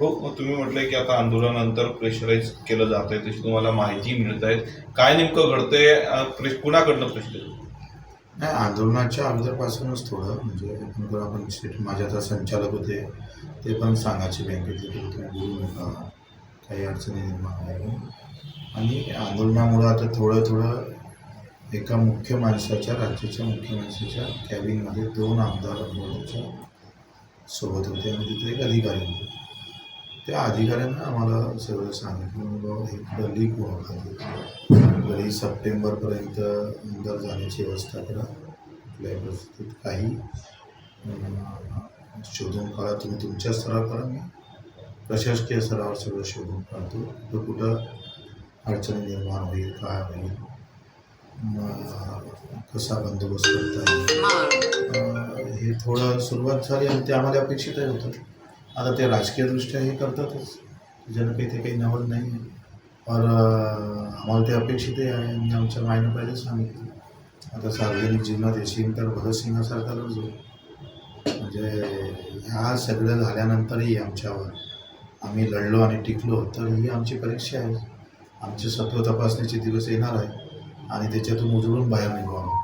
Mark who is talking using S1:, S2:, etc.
S1: हो मग तुम्ही म्हटलंय की आता आंदोलनानंतर प्रेशराईज केलं जात आहे तशी तुम्हाला माहिती मिळत आहे काय नेमकं घडतंय? कुणाकडनं प्रेशर
S2: नाही आंदोलनाच्या अगोदरपासूनच थोडं म्हणजे आपण स्टेट माझे आता संचालक होते ते पण सांगायचे बँकेतले बोलू नका काही अडचणी निर्माण आहे आणि आंदोलनामुळं आता थोडं थोडं एका मुख्य माणसाच्या राज्याच्या मुख्य माणसाच्या कॅबिनमध्ये दोन आमदार मोदीच्या सोबत होते आणि तिथे एक अधिकारी होते. त्या अधिकाऱ्यांना आम्हाला सगळं सांगितलं बाबा हे लीक होणं घरी सप्टेंबरपर्यंत अंदर जाण्याची व्यवस्था करा. कुठल्याही परिस्थितीत काही शोधून काढा. तुम्ही तुमच्या स्तरावर करा. मी प्रशासकीय स्तरावर सगळं शोधून काढतो. कुठं कुठं अडचणी निर्माण होईल काय होईल कसा बंदोबस्त करता येईल? हे थोडं सुरुवात झाली आणि ते आम्हाला अपेक्षितही होतं. आता ते राजकीयदृष्ट्या हे करतातच. ज्यानं काही ते काही नवल नाही आहे. और आम्हाला ते अपेक्षितही आहे मी आमच्या मायनं पहिले सांगितलं. आता सार्वजनिक जीवनात येशील तर भगतसिंगासारखा लढतो म्हणजे ह्या सगळं झाल्यानंतरही आमच्यावर आम्ही लढलो आणि टिकलो तर ही आमची परीक्षा आहे. आमचे सत्व तपासण्याचे दिवस येणार आहे आणि त्याच्यातून उजळून बाहेर निघू आम्ही.